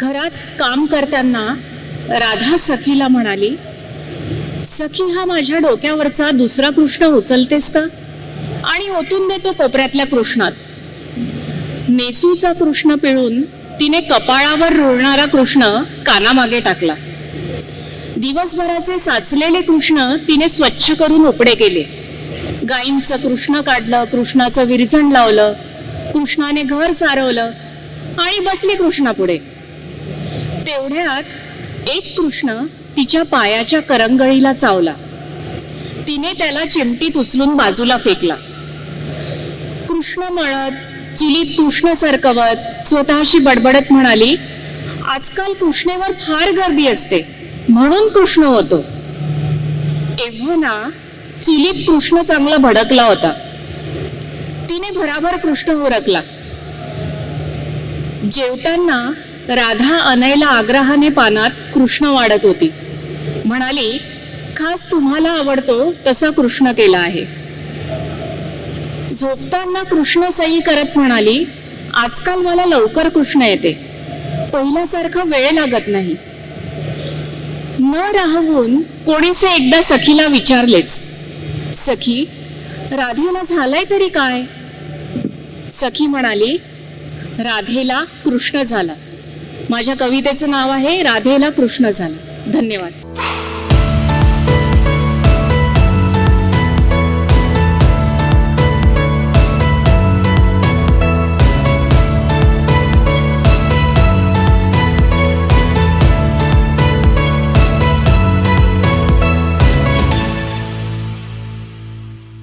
घरात काम करताना राधा सखीला म्हणाली सखी हा माझ्या डोक्यावरचा दुसरा कृष्ण उचलतेस का? आणि ओतून देतो कोपऱ्यातल्या कृष्णात. नेसूचा कृष्ण पिळून तिने कपाळावर रुळणारा कृष्ण कानामागे टाकला. दिवसभराचे साचलेले कृष्ण तिने स्वच्छ करून उपडे केले. गाईंचं कृष्ण काढलं कृष्णाचं विरजण लावलं कृष्णाने घर सारवलं आणि बसली कृष्णापुढे. तेवढ्यात एक कृष्ण तिच्या पायाच्या करंगळीला चावला. तिने त्याला चिमटीत उचलून बाजूला फेकला. कृष्ण मळत चुलीत कृष्ण सरकवत स्वतःशी बडबडत म्हणाली आजकाल कृष्णेवर फार गर्दी असते म्हणून कृष्ण होतो. एव्हा ना चुलीत कृष्ण चांगला भडकला होता. तिने भराभर कृष्ण उरकला. जेवताना राधा अनयला आग्रहाने पानात कृष्ण वाढत होती. म्हणाली खास तुम्हाला आवडतो तसा कृष्ण केला आहे. झोपताना कृष्ण सई करत म्हणाली आजकाल मला लवकर कृष्ण येते. पहिल्यासारखं वेळ लागत नाही. न राहून कोणीसे एकदा सखीला विचारलेच सखी राधेला झालंय तरी काय? सखी म्हणाली राधेला कृष्ण झाला. माझ्या कवितेचं नाव आहे राधेला कृष्ण झाला. धन्यवाद.